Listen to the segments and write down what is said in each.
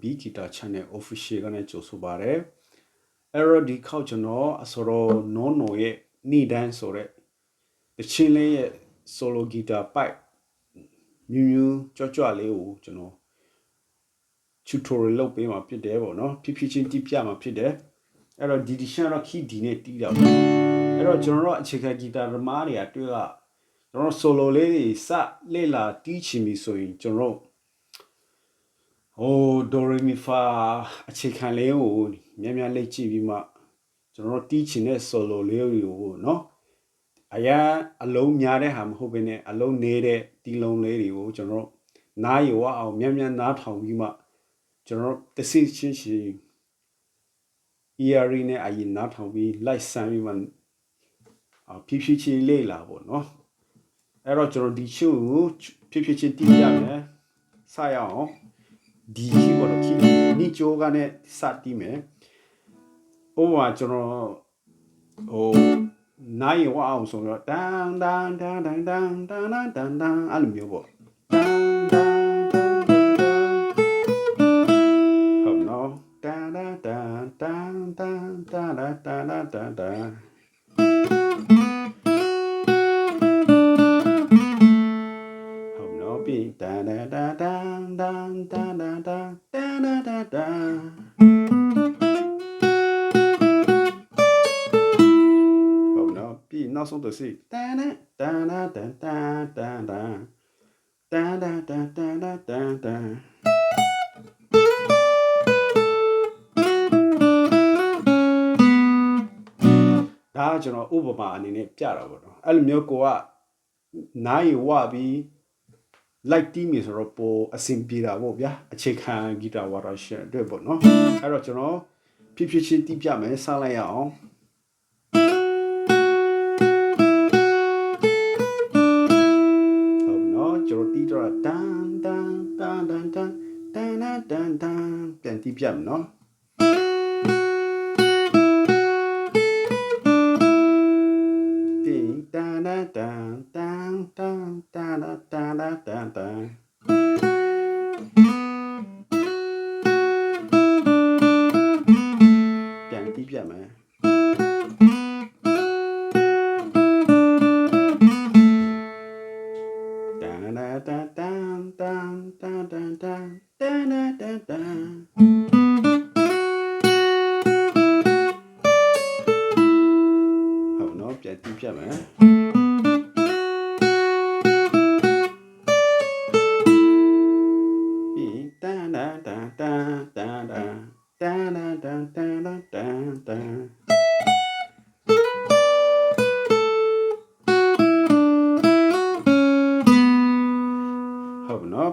B Guitar Channel Official ကနေကြိုဆိုပါရယ်အဲ့တော့ဒီခေါက်ကျွန်တော်အစောတော့နော်နော်ရဲ့နေတန်းဆိုတဲ့တချင်းလေးရဲ့ solo guitar pipe မြူးမြူးကြွကြွလေးကိုကျွန်တော် tutorial လုပ်ပေးမှာဖြစ်တယ်ပေါ့နော်ဖြည်းဖြည်းချင်းတိပြမှာဖြစ်တယ်အဲ့တော့ဒီဒီရှန်တော့ key D နဲ့တီးတာပေါ့အဲ့တော့ကျွန်တော်တို့အခြေခံ guitar သမားတွေကတွေ့ကကျွန်တော် solo လေးတွေစလေ့လာတီးချင်ပြီဆိုရင်ကျွန်တော် ဟိုဒိုရီမီဖာအခြေခံလေးကိုမြန်မြန်လေ့ကြည့်ပြီးမှကျွန်တော်တီးချင်တဲ့ solo လေးတွေကိုနော်အရာအလုံးများတဲ့ဟာမဟုတ်ဘဲနဲ့အလုံးနေတဲ့တီးလုံးလေးတွေကိုကျွန်တော်နားရွာအောင်မြန်မြန်နားထောင်ပြီးမှကျွန်တော်တသိချင်းချင်း ERE နဲ့အရင်နားထောင်ပြီး light ဆန်းပြီးမှဖြည်းဖြည်းချင်းလေးလာပေါ့နော်အဲ့တော့ကျွန်တော်ဒီရှုကိုဖြည်းဖြည်းချင်းတီးရမယ်စရအောင် ဒီခီးပေါ့နော်ခီးနီချိုကနဲ့စတီးမယ်ဥပမာကျွန်တော်ဟိုနိုင်ဝအောင်ဆိုတော့တန်တန်တန်တန်တန်တန်တန်အဲ့လိုမျိုးပေါ့ ဟုတ်နော်ပြီနောက်ဆုံးတစ်စိတန်တန်တန်တန်တန်တန်တန်တန်တန်တန်တန်တန်တန်တန်တန်ဒါကကျွန်တော်ဥပမာအနေနဲ့ပြတာပေါ့နော်အဲ့လိုမျိုးကိုကနားရီဝပြီး လိုက်တီးမြေဆိုတော့ပိုအဆင်ပြေတာပေါ့ဗျာအခြေခံဂီတာဝါတာရှင်အတွက်ပေါ့နော်အဲ့တော့ကျွန်တော်ဖြည်းဖြည်းချင်းတီးပြမယ်စလိုက်ရအောင်ဟုတ်နော်ကျွန်တော်တီးတော့တန်တန်တန်တန်တန်တန်တန်ပြန်တီးပြမယ်နော်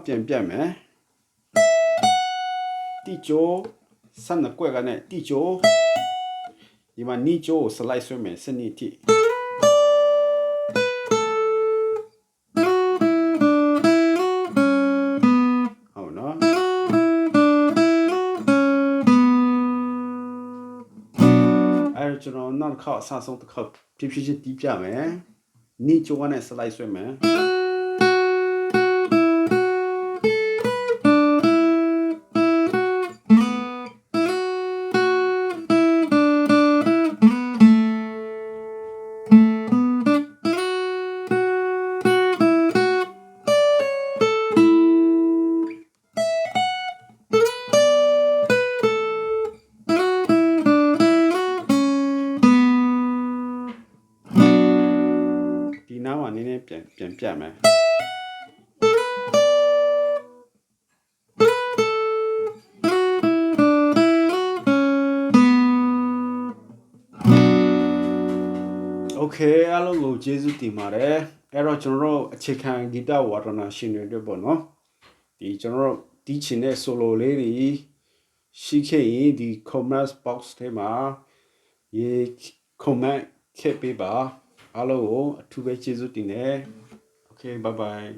ဟုတ်နော်ပြန်ပြမယ်တီချိုဆန်နကွက်ကနဲ့တီချိုဒီမှာနီချိုကိုစလိုက်ဆွဲမယ်စနစ်တိဟုတ်နော်အဲ့တော့ကျွန်တော်နောက်တစ်ခေါက်အဆဆုံးတစ်ခေါက်ဖြည်းဖြည်းချင်းတီးပြမယ်နီချိုကနဲ့စလိုက်ဆွဲမယ် ပြန်ပြန်ပြမယ်โอเคအားလုံးကိုကျေးဇူးတင်ပါတယ်အဲ့တော့ကျွန်တော်တို့အခြေခံဂီတဝါဒနာရှင်တွေအတွက်ပေါ့နော်ဒီကျွန်တော်တို့တီးချင်တဲ့ solo လေးတွေရှိခဲ့ရင်ဒီ comment box ထဲမှာရေ comment ခဲ့ပေးပါ အားလုံးကိုအထူးပဲကျေးဇူးတင်တယ် okay bye bye